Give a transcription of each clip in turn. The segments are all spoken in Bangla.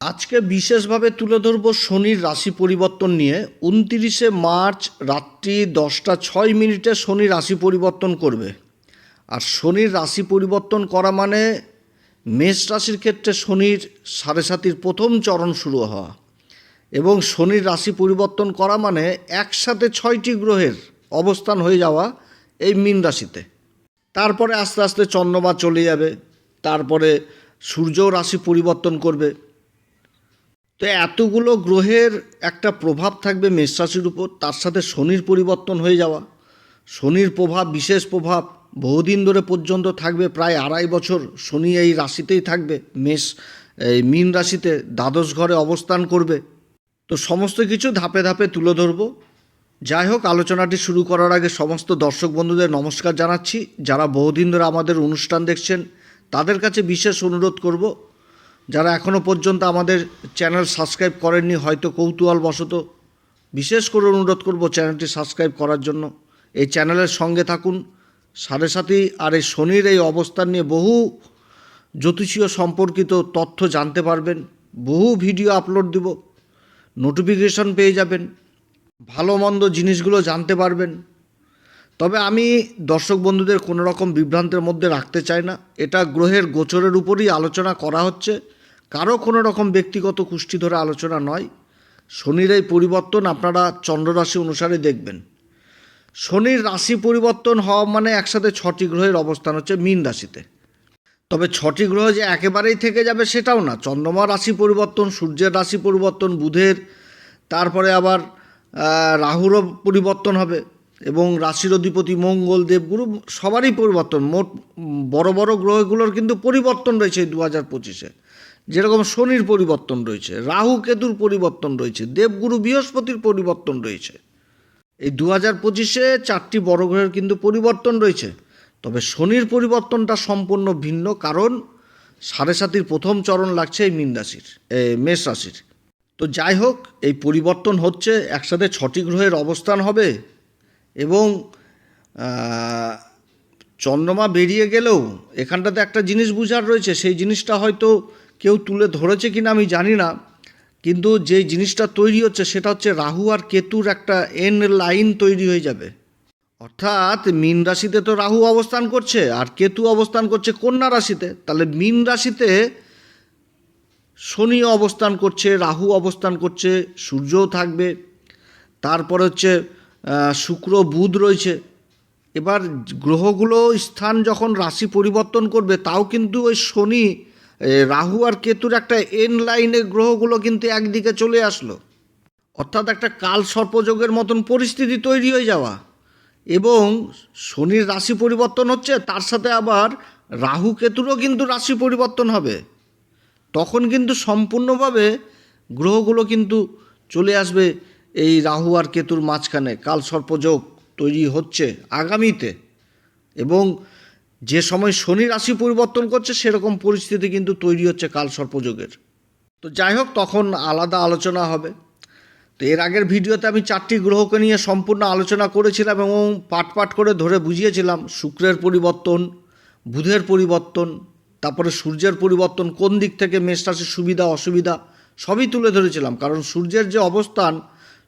আজকে বিশেষভাবে তুলে ধরব শনির রাশি পরিবর্তন নিয়ে। উনতিরিশে মার্চ রাত্রি দশটা ছয় মিনিটে শনি রাশি পরিবর্তন করবে। আর শনির রাশি পরিবর্তন করা মানে মেষ রাশির ক্ষেত্রে শনির সাড়ে সাতির প্রথম চরণ শুরু হওয়া। এবং শনির রাশি পরিবর্তন করা মানে একসাথে ছয়টি গ্রহের অবস্থান হয়ে যাওয়া এই মীন রাশিতে। তারপরে আস্তে আস্তে চন্দ্রমা চলে যাবে। তারপরে সূর্যও রাশি পরিবর্তন করবে। তো এতগুলো গ্রহের একটা প্রভাব থাকবে মেষ রাশির উপর, তার সাথে শনির পরিবর্তন হয়ে যাওয়া। শনির প্রভাব, বিশেষ প্রভাব বহুদিন ধরে পর্যন্ত থাকবে, প্রায় আড়াই বছর শনি এই রাশিতেই থাকবে। মেষ এই মীন রাশিতে দ্বাদশ ঘরে অবস্থান করবে। তো সমস্ত কিছু ধাপে ধাপে তুলে ধরবো। যাই হোক, আলোচনাটি শুরু করার আগে সমস্ত দর্শক বন্ধুদের নমস্কার জানাচ্ছি। যারা বহুদিন ধরে আমাদের অনুষ্ঠান দেখছেন, তাদের কাছে বিশেষ অনুরোধ করব যারা এখনও পর্যন্ত আমাদের চ্যানেল সাবস্ক্রাইব করেননি, হয়তো কৌতূহল বশত বিশেষ করে অনুরোধ করব চ্যানেলটি সাবস্ক্রাইব করার জন্য। এই চ্যানেলের সঙ্গে থাকুন। সাড়ে সাথে আর এই শনির এই অবস্থান নিয়ে বহু জ্যোতিষীয় সম্পর্কিত তথ্য জানতে পারবেন। বহু ভিডিও আপলোড দিব। নোটিফিকেশন পেয়ে যাবেন। ভালো মন্দ জিনিসগুলো জানতে পারবেন। তবে আমি দর্শক বন্ধুদের কোনো রকম বিভ্রান্তের মধ্যে রাখতে চাই না। এটা গ্রহের গোচরের উপরই আলোচনা করা হচ্ছে। কারও কোনো রকম ব্যক্তিগত কুষ্টি ধরে আলোচনা নয়। শনির এই পরিবর্তন আপনারা চন্দ্ররাশি অনুসারে দেখবেন। শনির রাশি পরিবর্তন হওয়া মানে একসাথে ছটি গ্রহের অবস্থান হচ্ছে মীন রাশিতে। তবে ছটি গ্রহ যে একেবারেই থেকে যাবে সেটাও না। চন্দ্রমা রাশি পরিবর্তন, সূর্যের রাশি পরিবর্তন, বুধের, তারপরে আবার রাহুরও পরিবর্তন হবে এবং রাশির অধিপতি মঙ্গল দেবগুরু সবারই পরিবর্তন। মোট বড় বড় গ্রহগুলোর কিন্তু পরিবর্তন রয়েছে দু হাজার পঁচিশে। যেরকম শনির পরিবর্তন রয়েছে, রাহু কেতুর পরিবর্তন রয়েছে, দেবগুরু বৃহস্পতির পরিবর্তন রয়েছে। এই দু হাজার পঁচিশে চারটি বড় গ্রহের কিন্তু পরিবর্তন রয়েছে। তবে শনির পরিবর্তনটা সম্পূর্ণ ভিন্ন, কারণ সাড়ে সাতির প্রথম চরণ লাগছে এই মীন রাশির মেষ রাশির। তো যাই হোক, এই পরিবর্তন হচ্ছে, একসাথে ছটি গ্রহের অবস্থান হবে এবং চন্দ্রমা বেরিয়ে গেলেও এখানটাতে একটা জিনিস বুঝার রয়েছে, সেই জিনিসটা হয়তো কেউ তুলে ধরেছে কিনা আমি জানি না, কিন্তু যে জিনিসটা তৈরি হচ্ছে সেটা হচ্ছে রাহু আর কেতুর একটা এন লাইন তৈরি হয়ে যাবে। অর্থাৎ মীন রাশিতে তো রাহু অবস্থান করছে, আর কেতু অবস্থান করছে কন্যা রাশিতে। তাহলে মীন রাশিতে শনি অবস্থান করছে, রাহু অবস্থান করছে, সূর্যও থাকবে, তারপর হচ্ছে শুক্র, বুধ রয়েছে। এবার গ্রহগুলো স্থান যখন রাশি পরিবর্তন করবে, তাও কিন্তু ওই শনি রাহু আর কেতুর একটা এন লাইনে গ্রহগুলো কিন্তু একদিকে চলে আসলো। অর্থাৎ একটা কাল সর্পযোগের মতন পরিস্থিতি তৈরি হয়ে যাওয়া। এবং শনির রাশি পরিবর্তন হচ্ছে, তার সাথে আবার রাহু কেতুরও কিন্তু রাশি পরিবর্তন হবে। তখন কিন্তু সম্পূর্ণভাবে গ্রহগুলো কিন্তু চলে আসবে এই রাহু আর কেতুর মাঝখানে। কাল সর্পযোগ তৈরি হচ্ছে আগামীতে। এবং যে সময় শনি রাশি পরিবর্তন করছে, সেরকম পরিস্থিতি কিন্তু তৈরি হচ্ছে কাল সর্পযোগের। তো যাই হোক, তখন আলাদা আলোচনা হবে। তো এর আগের ভিডিওতে আমি চারটি গ্রহকে নিয়ে সম্পূর্ণ আলোচনা করেছিলাম এবং পাট পাট করে ধরে বুঝিয়েছিলাম শুক্রের পরিবর্তন, বুধের পরিবর্তন, তারপরে সূর্যের পরিবর্তন, কোন দিক থেকে মেষ রাশির সুবিধা, অসুবিধা, সবই তুলে ধরেছিলাম। কারণ সূর্যের যে অবস্থান,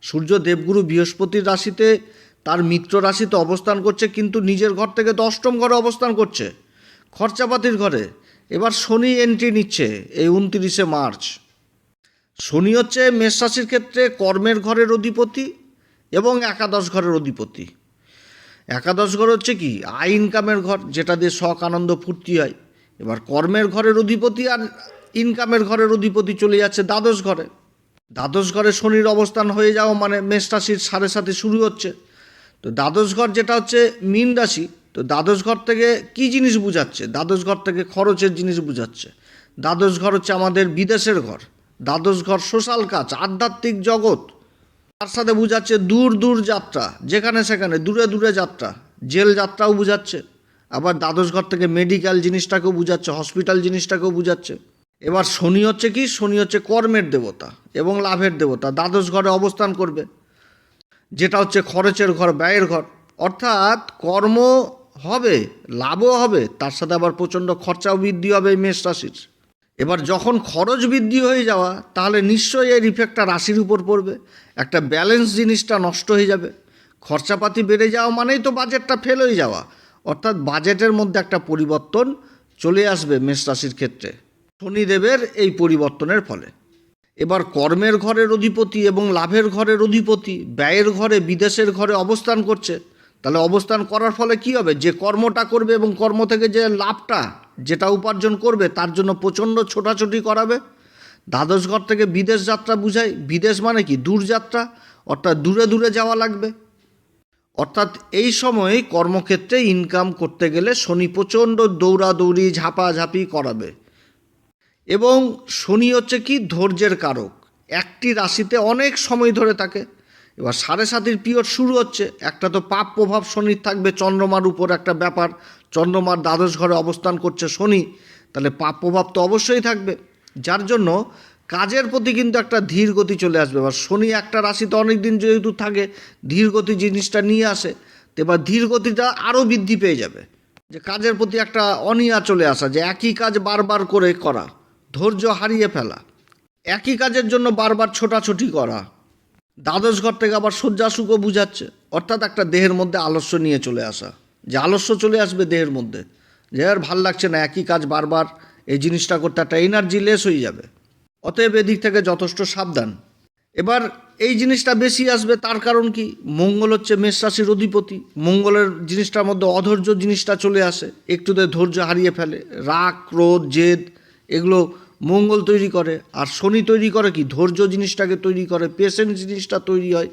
সূর্য দেবগুরু বৃহস্পতির রাশিতে তার মিত্র রাশিতে অবস্থান করছে, কিন্তু নিজের ঘর থেকে তো অষ্টম ঘরে অবস্থান করছে। খরচাপাতির ঘরে। এবার শনি এন্ট্রি নিচ্ছে এই উনতিরিশে মার্চ। শনি হচ্ছে মেষ রাশির ক্ষেত্রে কর্মের ঘরের অধিপতি এবং একাদশ ঘরের অধিপতি। একাদশ ঘর হচ্ছে কি? আই ইনকামের ঘর, যেটা দিয়ে শখ, আনন্দ, ফুর্তি হয়। এবার কর্মের ঘরের অধিপতি আর ইনকামের ঘরের অধিপতি চলে যাচ্ছে দ্বাদশ ঘরে। দ্বাদশ ঘরে শনির অবস্থান হয়ে যাওয়া মানে মেষ রাশির সাড়ে সাথে শুরু হচ্ছে। তো দ্বাদশ ঘর যেটা হচ্ছে মীন রাশি, তো দ্বাদশ ঘর থেকে কি জিনিস বুঝাচ্ছে? দ্বাদশ ঘর থেকে খরচের জিনিস বুঝাচ্ছে। দ্বাদশ ঘর হচ্ছে আমাদের বিদেশের ঘর। দ্বাদশ ঘর সোশ্যাল কাজ, আধ্যাত্মিক জগৎ। তার সাথে বুঝাচ্ছে দূর দূর যাত্রা, যেখানে সেখানে, দূরে দূরে যাত্রা। জেল যাত্রাও বুঝাচ্ছে। আবার দ্বাদশ ঘর থেকে মেডিকেল জিনিসটাকেও বুঝাচ্ছে, হসপিটাল জিনিসটাকেও বুঝাচ্ছে। এবার শনি হচ্ছে কি? শনি হচ্ছে কর্মের দেবতা এবং লাভের দেবতা। দ্বাদশ ঘরে অবস্থান করবে। যেটা হচ্ছে খরচের ঘর, ব্যয়ের ঘর। অর্থাৎ কর্ম হবে, লাভও হবে, তার সাথে আবার প্রচণ্ড খরচাও বৃদ্ধি হবে এই মেষ রাশির। এবার যখন খরচ বৃদ্ধি হয়ে যাওয়া, তাহলে নিশ্চয়ই এর ইফেক্টটা রাশির উপর পড়বে। একটা ব্যালেন্স জিনিসটা নষ্ট হয়ে যাবে। খরচাপাতি বেড়ে যাওয়া মানেই তো বাজেটটা ফেল হয়ে যাওয়া। অর্থাৎ বাজেটের মধ্যে একটা পরিবর্তন চলে আসবে মেষ রাশির ক্ষেত্রে। শনিদেবের এই পরিবর্তনের ফলে। এবার কর্মের ঘরের অধিপতি এবং লাভের ঘরের অধিপতি, ব্যয়ের ঘরে, বিদেশের ঘরে অবস্থান করছে। তাহলে অবস্থান করার ফলে কি হবে? যে কর্মটা করবে এবং কর্ম থেকে যে লাভটা, যেটা উপার্জন করবে, তার জন্য প্রচণ্ড ছোটাছুটি করাবে। দ্বাদশ ঘর থেকে বিদেশ যাত্রা বুঝায় বিদেশ মানে কি? দূর যাত্রা, অর্থাৎ দূরে দূরে যাওয়া লাগবে। অর্থাৎ এই সময়ে কর্মক্ষেত্রে ইনকাম করতে গেলে শনি প্রচণ্ড দৌড়াদৌড়ি, ঝাপাঝাপি করাবে। এবং শনি হচ্ছে কি ধৈর্যের কারক। একটি রাশিতে অনেক সময় ধরে থাকে। এবার সাড়ে সাতির পিরিয়ড শুরু হচ্ছে। একটা তো পাপ প্রভাব শনির থাকবে, চন্দ্রমার উপর একটা ব্যাপার। চন্দ্রমার দ্বাদশ ঘরে অবস্থান করছে শনি, তাহলে পাপ প্রভাব তো অবশ্যই থাকবে। যার জন্য কাজের প্রতি কিন্তু একটা ধীর গতি চলে আসবে। এবার শনি একটা রাশিতে অনেক দিন যেহেতু থাকে, ধীর গতি জিনিসটা নিয়ে আসে, তো এবার ধীর গতিটা আরও বৃদ্ধি পেয়ে যাবে। যে কাজের প্রতি একটা অনীহা চলে আসা, যে একই কাজ বারবার করে করা। ধৈর্য হারিয়ে ফেলা। একই কাজের জন্য বারবার ছোটাছুটি করা। দ্বাদশ ঘর থেকে আবার শয্যাসুখও বুঝাচ্ছে। অর্থাৎ একটা দেহের মধ্যে আলস্য নিয়ে চলে আসা। যে আলস্য চলে আসবে দেহের মধ্যে। যে আর ভালো লাগছে না, একই কাজ বারবার এই জিনিসটা করতে, একটা এনার্জি লেস হয়ে যাবে। অতএব এদিক থেকে যথেষ্ট সাবধান। এবার এই জিনিসটা বেশি আসবে তার কারণ কি? মঙ্গল হচ্ছে মেষ রাশির অধিপতি। মঙ্গলের জিনিসটার মধ্যে অধৈর্য জিনিসটা চলে আসে। একটুতে ধৈর্য হারিয়ে ফেলে। রাগ, ক্রোধ, জেদ এগুলো মঙ্গল তৈরি করে। আর শনি তৈরি করে কি? ধৈর্য জিনিসটাকে তৈরি করে পেশেন্ট জিনিসটা তৈরি হয়।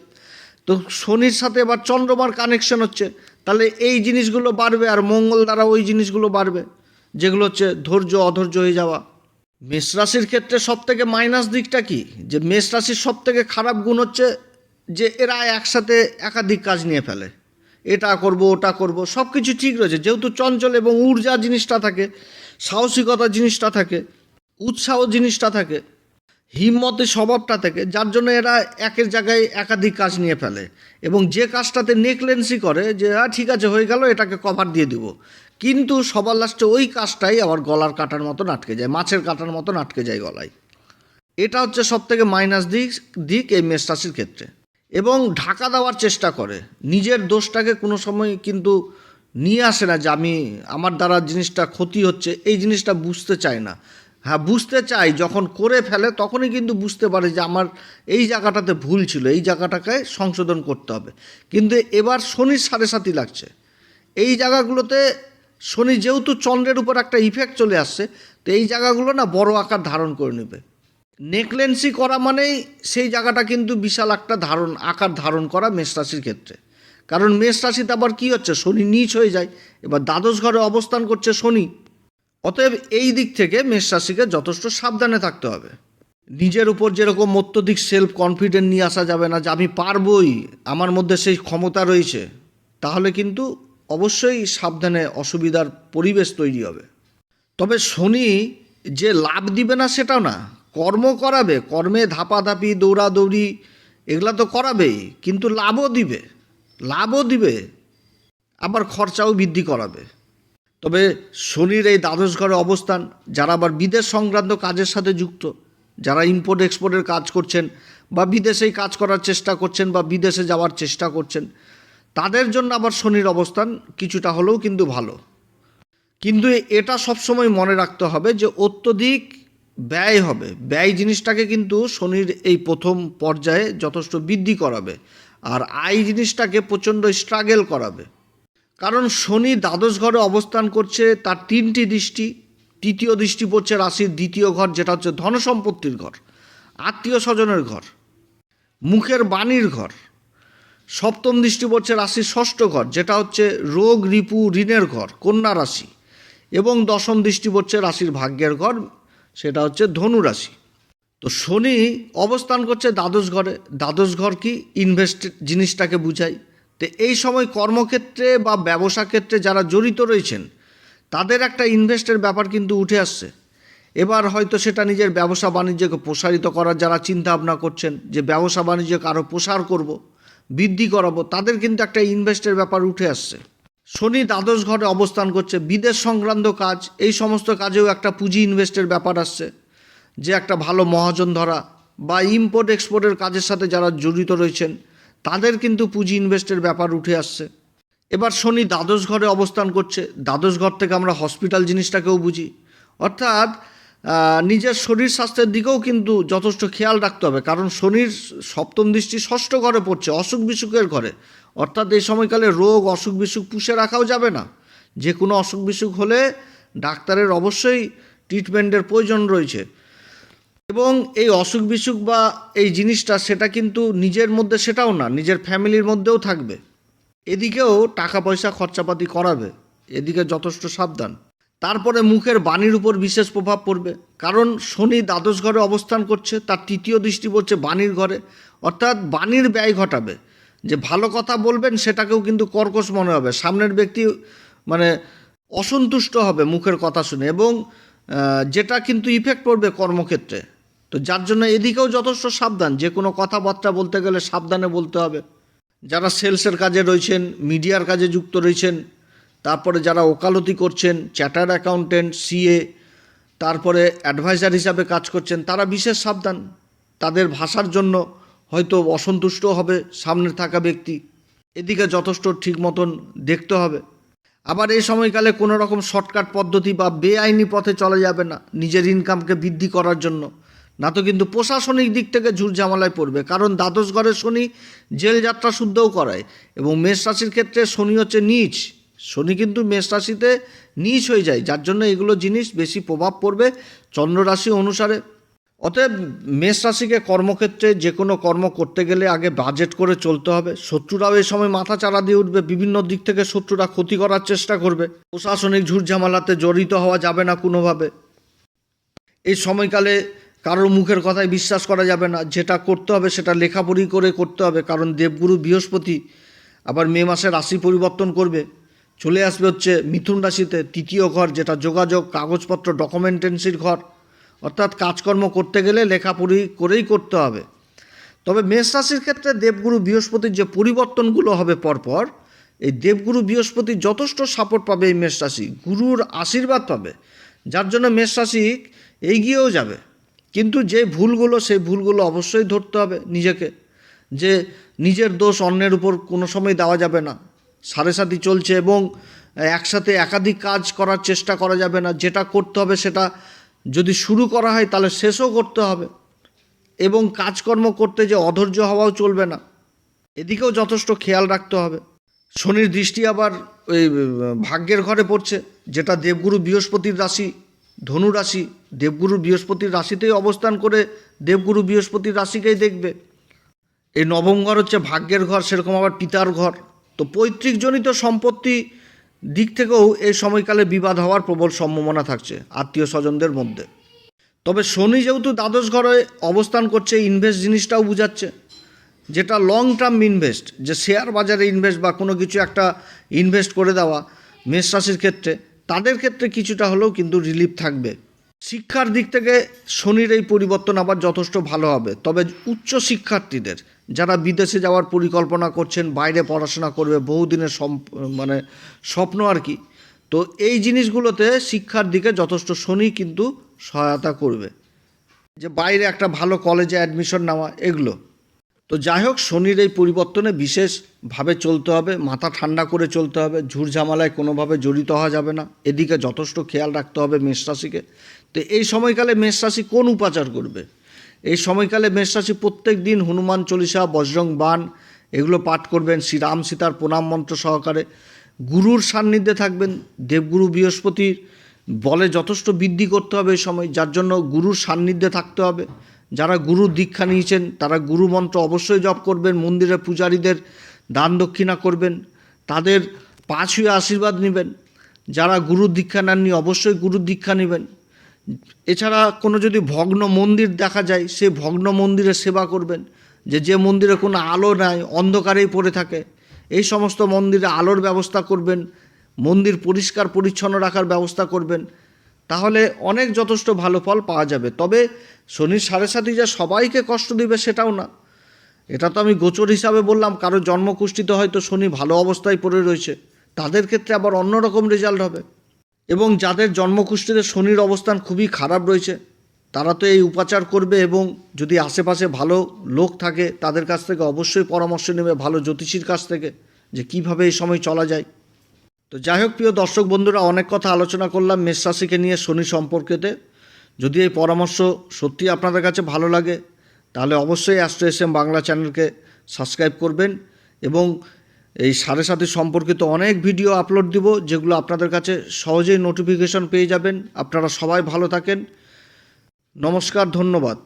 তো শনির সাথে এবার চন্দ্রমার কানেকশন হচ্ছে। তাহলে এই জিনিসগুলো বাড়বে আর মঙ্গল দ্বারা ওই জিনিসগুলো বাড়বে, যেগুলো হচ্ছে ধৈর্য, অধৈর্য হয়ে যাওয়া। মেষ রাশির ক্ষেত্রে সব থেকে মাইনাস দিকটা কি? যে মেষ রাশির সব থেকে খারাপ গুণ হচ্ছে যে এরা একসাথে একাধিক কাজ নিয়ে ফেলে। এটা করব, ওটা করব সব কিছু ঠিক রয়েছে। যেহেতু চঞ্চল এবং ঊর্জা জিনিসটা থাকে সাহসিকতা জিনিসটা থাকে, উৎসাহ জিনিসটা থাকে হিম্মতের স্বভাবটা থাকে, যার জন্য এরা একের জায়গায় একাধিক কাজ নিয়ে ফেলে। এবং যে কাজটাতে নেকলেন্সি করে যে হ্যাঁ ঠিক আছে, হয়ে গেল, এটাকে কভার দিয়ে দিব। কিন্তু সবার লাস্টে ওই কাজটাই আবার গলার কাটার মতো আটকে যায়, মাছের কাটার মতো আটকে যায় গলায়। এটা হচ্ছে সব থেকে মাইনাস দিক দিক এই মেষ ক্ষেত্রে। এবং ঢাকা দেওয়ার চেষ্টা করে। নিজের দোষটাকে কোনো সময় কিন্তু নিয়ে আসে না যে আমি, আমার দ্বারা জিনিসটা ক্ষতি হচ্ছে, এই জিনিসটা বুঝতে চায় না। হ্যাঁ বুঝতে চাই যখন করে ফেলে তখনই কিন্তু বুঝতে পারে যে আমার এই জায়গাটাতে ভুল ছিল, এই জায়গাটাকে সংশোধন করতে হবে। কিন্তু এবার শনির সাড়ে সাথী লাগছে। এই জায়গাগুলোতে শনি যেহেতু চন্দ্রের উপর একটা ইফেক্ট চলে আসছে, তো এই জায়গাগুলো না বড় আকার ধারণ করে নেবে। নেকলেন্সি করা মানেই সেই জায়গাটা কিন্তু বিশাল একটা ধারণ, আকার ধারণ করা মেষ রাশির ক্ষেত্রে। কারণ মেষ রাশিতে আবার কী হচ্ছে? শনি নিচ হয়ে যায়। এবার দ্বাদশ ঘরে অবস্থান করছে শনি। অতএব এই দিক থেকে মেষ রাশিকে যথেষ্ট সাবধানে থাকতে হবে। নিজের উপর যেরকম অত্যধিক সেলফ কনফিডেন্ট নিয়ে আসা যাবে না যে আমি পারবই, আমার মধ্যে সেই ক্ষমতা রয়েছে, তাহলে কিন্তু অবশ্যই সাবধানে অসুবিধার পরিবেশ তৈরি হবে। তবে শনি যে লাভ দিবে না সেটাও না, কর্ম করাবে, কর্মে ধাপাধাপি, দৌড়াদৌড়ি, এগুলা তো করাবেই, কিন্তু লাভও দিবে। লাভও দিবে, আবার খরচাও বৃদ্ধি করাবে। তবে শনির এই দ্বাদশ ঘরে অবস্থান, যারা আবার বিদেশ সংক্রান্ত কাজের সাথে যুক্ত, যারা ইম্পোর্ট এক্সপোর্টের কাজ করছেন বা বিদেশেই কাজ করার চেষ্টা করছেন বা বিদেশে যাওয়ার চেষ্টা করছেন, তাদের জন্য আবার শনির অবস্থান কিছুটা হলেও কিন্তু ভালো। কিন্তু এটা সবসময় মনে রাখতে হবে যে অত্যধিক ব্যয় হবে। ব্যয় জিনিসটাকে কিন্তু শনির এই প্রথম পর্যায়ে যথেষ্ট বৃদ্ধি করাবে। আর আয় জিনিসটাকে প্রচণ্ড স্ট্রাগেল করাবে। কারণ শনি দ্বাদশ ঘরে অবস্থান করছে, তার তিনটি দৃষ্টি। তৃতীয় দৃষ্টি পড়ছে রাশির দ্বিতীয় ঘর, যেটা হচ্ছে ধনসম্পত্তির ঘর, আত্মীয় স্বজনের ঘর, মুখের বাণীর ঘর। সপ্তম দৃষ্টি পড়ছে রাশির ষষ্ঠ ঘর, যেটা হচ্ছে রোগ, রিপু, ঋণের ঘর, কন্যা রাশি। এবং দশম দৃষ্টি পড়ছে রাশির ভাগ্যের ঘর, সেটা হচ্ছে ধনু রাশি। তো শনি অবস্থান করছে দ্বাদশ ঘরে। দ্বাদশ ঘর কি ইনভেস্ট জিনিসটাকে বুঝায়। তো এই সময় কর্মক্ষেত্রে বা ব্যবসা ক্ষেত্রে যারা জড়িত রয়েছেন, তাদের একটা ইনভেস্টের ব্যাপার কিন্তু উঠে আসছে। এবার হয়তো সেটা নিজের ব্যবসা বাণিজ্যকে প্রসারিত করার যারা চিন্তা ভাবনা করছেন, যে ব্যবসা বাণিজ্যকে আরও প্রসার করব, বৃদ্ধি করাবো, তাদের কিন্তু একটা ইনভেস্টের ব্যাপার উঠে আসছে। শনি দ্বাদশ ঘরে অবস্থান করছে, বিদেশ সংক্রান্ত কাজ, এই সমস্ত কাজেও একটা পুঁজি ইনভেস্টের ব্যাপার আসছে। যে একটা ভালো মহাজন ধরা বা ইম্পোর্ট এক্সপোর্টের কাজের সাথে যারা জড়িত রয়েছেন, তাদের কিন্তু পুঁজি ইনভেস্টের ব্যাপার উঠে আসছে। এবার শনি দ্বাদশ ঘরে অবস্থান করছে। দ্বাদশ ঘর থেকে আমরা হসপিটাল জিনিসটাকেও বুঝি। অর্থাৎ নিজের শরীর স্বাস্থ্যের দিকেও কিন্তু যথেষ্ট খেয়াল রাখতে হবে। কারণ শনির সপ্তম দৃষ্টি ষষ্ঠ ঘরে পড়ছে, অসুখ বিসুখের ঘরে। অর্থাৎ এই সময়কালে রোগ, অসুখ বিসুখ পুষে রাখাও যাবে না। যে কোনো অসুখ বিসুখ হলে ডাক্তারের অবশ্যই ট্রিটমেন্টের প্রয়োজন রয়েছে। এবং এই অসুখ বিসুখ বা এই জিনিসটা, সেটা কিন্তু নিজের মধ্যে সেটাও না, নিজের ফ্যামিলির মধ্যেও থাকবে। এদিকেও টাকা পয়সা খরচাপাতি করাবে, এদিকে যথেষ্ট সাবধান। তারপরে মুখের বাণীর উপর বিশেষ প্রভাব পড়বে, কারণ শনি দ্বাদশ ঘরে অবস্থান করছে, তার তৃতীয় দৃষ্টি পড়ছে বাণীর ঘরে। অর্থাৎ বাণীর ব্যয় ঘটাবে। যে ভালো কথা বলবেন, সেটাকেও কিন্তু কর্কশ মনে হবে, সামনের ব্যক্তি মানে অসন্তুষ্ট হবে মুখের কথা শুনে এবং যেটা কিন্তু ইফেক্ট পড়বে কর্মক্ষেত্রে। তো যার জন্য এদিকেও যথেষ্ট সাবধান, যে কোনো কথাবার্তা বলতে গেলে সাবধানে বলতে হবে। যারা সেলসের কাজে রয়েছেন, মিডিয়ার কাজে যুক্ত রয়েছেন, তারপরে যারা ওকালতি করছেন চ্যাটার্ড অ্যাকাউন্টেন্ট, সিএ, তারপরে অ্যাডভাইজার হিসাবে কাজ করছেন, তারা বিশেষ সাবধান। তাদের ভাষার জন্য হয়তো অসন্তুষ্ট হবে সামনে থাকা ব্যক্তি। এদিকে যথেষ্ট ঠিক মতন দেখতে হবে। আবার এই সময়কালে কোনো রকম শর্টকাট পদ্ধতি বা বেআইনি পথে চলা যাবে না নিজের ইনকামকে বৃদ্ধি করার জন্য। না তো কিন্তু প্রশাসনিক দিক থেকে ঝুট ঝামেলায় পড়বে। কারণ দ্বাদশ ঘরে শনি জেল যাত্রা শুদ্ধও করায় এবং মেষ রাশির ক্ষেত্রে শনি হচ্ছে নিচ। শনি কিন্তু মেষ রাশিতে নিচ হয়ে যায়, যার জন্য এগুলো জিনিস বেশি প্রভাব পড়বে চন্দ্র রাশি অনুসারে। অতএব মেষ রাশিকে কর্মক্ষেত্রে যে কোনো কর্ম করতে গেলে আগে বাজেট করে চলতে হবে। শত্রুরাও এই সময় মাথা চারা দিয়ে উঠবে, বিভিন্ন দিক থেকে শত্রুরা ক্ষতি করার চেষ্টা করবে। প্রশাসনিক ঝুট ঝামেলাতে জড়িত হওয়া যাবে না কোনোভাবে। এই সময়কালে কারোর মুখের কথায় বিশ্বাস করা যাবে না। যেটা করতে হবে সেটা লেখাপড়ি করে করতে হবে। কারণ দেবগুরু বৃহস্পতি আবার মে মাসে রাশি পরিবর্তন করবে। চলে আসবে হচ্ছে মিথুন রাশিতে তৃতীয় ঘর, যেটা যোগাযোগ, কাগজপত্র, ডকুমেন্টেন্সির ঘর। অর্থাৎ কাজকর্ম করতে গেলে লেখাপড়ি করেই করতে হবে। তবে মেষ রাশির ক্ষেত্রে দেবগুরু বৃহস্পতির যে পরিবর্তনগুলো হবে পরপর, এই দেবগুরু বৃহস্পতি যথেষ্ট সাপোর্ট পাবে এই মেষ রাশি। গুরুর আশীর্বাদ পাবে। যার জন্য মেষ রাশি এগিয়েও যাবে। কিন্তু যে ভুলগুলো, সেই ভুলগুলো অবশ্যই ধরতে হবে নিজেকে। যে নিজের দোষ অন্যের উপর কোনো সময় দেওয়া যাবে না। সাড়ে সাথী চলছে এবং একসাথে একাধিক কাজ করার চেষ্টা করা যাবে না। যেটা করতে হবে সেটা যদি শুরু করা হয় তাহলে শেষও করতে হবে। এবং কাজকর্ম করতে যে অধৈর্য হওয়াও চলবে না। এদিকেও যথেষ্ট খেয়াল রাখতে হবে। শনির দৃষ্টি আবার ওই, ভাগ্যের ঘরে পড়ছে, যেটা দেবগুরু বৃহস্পতির রাশি। ধনু রাশি, দেবগুরু বৃহস্পতির রাশিতেই অবস্থান করে দেবগুরু বৃহস্পতির রাশিকেই দেখবে। এই নবম ঘর হচ্ছে ভাগ্যের ঘর, সেরকম আবার পিতার ঘর। তো পৈতৃকজনিত সম্পত্তি দিক থেকেও এই সময়কালে বিবাদ হওয়ার প্রবল সম্ভাবনা থাকছে আত্মীয় স্বজনদের মধ্যে। তবে শনি যেহেতু দ্বাদশ ঘরে অবস্থান করছে, ইনভেস্ট জিনিসটাও বুঝাচ্ছে। যেটা লং টার্ম ইনভেস্ট যে শেয়ার বাজারে ইনভেস্ট বা কোনো কিছু একটা ইনভেস্ট করে দেওয়া মেষ রাশির ক্ষেত্রে তাদের ক্ষেত্রে কিছুটা হলেও কিন্তু রিলিফ থাকবে। শিক্ষার দিক থেকে শনির এই পরিবর্তন আবার যথেষ্ট ভালো হবে। তবে উচ্চ শিক্ষার্থীদের, যারা বিদেশে যাওয়ার পরিকল্পনা করছেন, বাইরে পড়াশোনা করবে, বহুদিনের মানে স্বপ্ন আর কি, তো এই জিনিসগুলোতে শিক্ষার দিকে যথেষ্ট শনি কিন্তু সহায়তা করবে। যে বাইরে একটা ভালো কলেজে অ্যাডমিশন নেওয়া, এগুলো। তো যাই হোক, শনির এই পরিবর্তনে বিশেষভাবে চলতে হবে, মাথা ঠান্ডা করে চলতে হবে ঝুট ঝামেলায় কোনোভাবে জড়িত হওয়া যাবে না। এদিকে যথেষ্ট খেয়াল রাখতে হবে মেষ রাশিকে। তো এই সময়কালে মেষ রাশি কোন উপাচার করবে? এই সময়কালে মেষ রাশি প্রত্যেক দিন হনুমান চল্লিশা, বজরং বান এগুলো পাঠ করবেন, শ্রীরাম সীতার প্রণাম মন্ত্র সহকারে। গুরুর সান্নিধ্যে থাকবেন, দেবগুরু বৃহস্পতির বলে যথেষ্ট বৃদ্ধি করতে হবে এই সময়, যার জন্য গুরুর সান্নিধ্যে থাকতে হবে। যারা গুরুর দীক্ষা নিয়েছেন, তারা গুরু মন্ত্র অবশ্যই জপ করবেন মন্দিরে পূজারীদের দান দক্ষিণা করবেন, তাদের পা ছুঁয়ে আশীর্বাদ নেবেন। যারা গুরুর দীক্ষা নেননি, অবশ্যই গুরুর দীক্ষা নেবেন। এছাড়া কোনো যদি ভগ্ন মন্দির দেখা যায়, সে ভগ্ন মন্দিরে সেবা করবেন। যে যে মন্দিরে কোনো আলো নাই, অন্ধকারেই পড়ে থাকে, এই সমস্ত মন্দিরে আলোর ব্যবস্থা করবেন, মন্দির পরিষ্কার পরিচ্ছন্ন রাখার ব্যবস্থা করবেন। তাহলে অনেক যথেষ্ট ভালো ফল পাওয়া যাবে। তবে শনির সাড়ে সাথে যে সবাইকে কষ্ট দিবে সেটাও না। এটা তো আমি গোচর হিসাবে বললাম, কারও জন্মকুষ্ঠিতে হয়তো শনি ভালো অবস্থায় পড়ে রয়েছে। তাদের ক্ষেত্রে আবার অন্যরকম রেজাল্ট হবে। এবং যাদের জন্মকুষ্ঠীতে শনির অবস্থান খুবই খারাপ রয়েছে, তারা তো এই উপাচার করবে এবং যদি আশেপাশে ভালো লোক থাকে, তাদের কাছ থেকে অবশ্যই পরামর্শ নেবে, ভালো জ্যোতিষীর কাছ থেকে, যে কীভাবে এই সময় চলা যায়। তো যাই হোক, প্রিয় দর্শক বন্ধুরা, অনেক কথা আলোচনা করলাম মেষ রাশিকে নিয়ে শনি সম্পর্কেতে। যদি এই পরামর্শ সত্যি আপনাদের কাছে ভালো লাগে, তাহলে অবশ্যই অ্যাস্ট্রো এস এম বাংলা চ্যানেলকে সাবস্ক্রাইব করবেন এবং এই সাড়ে সাথে সম্পর্কিত অনেক ভিডিও আপলোড দিব, যেগুলো আপনাদের কাছে সহজেই নোটিফিকেশন পেয়ে যাবেন। আপনারা সবাই ভালো থাকেন। নমস্কার, ধন্যবাদ।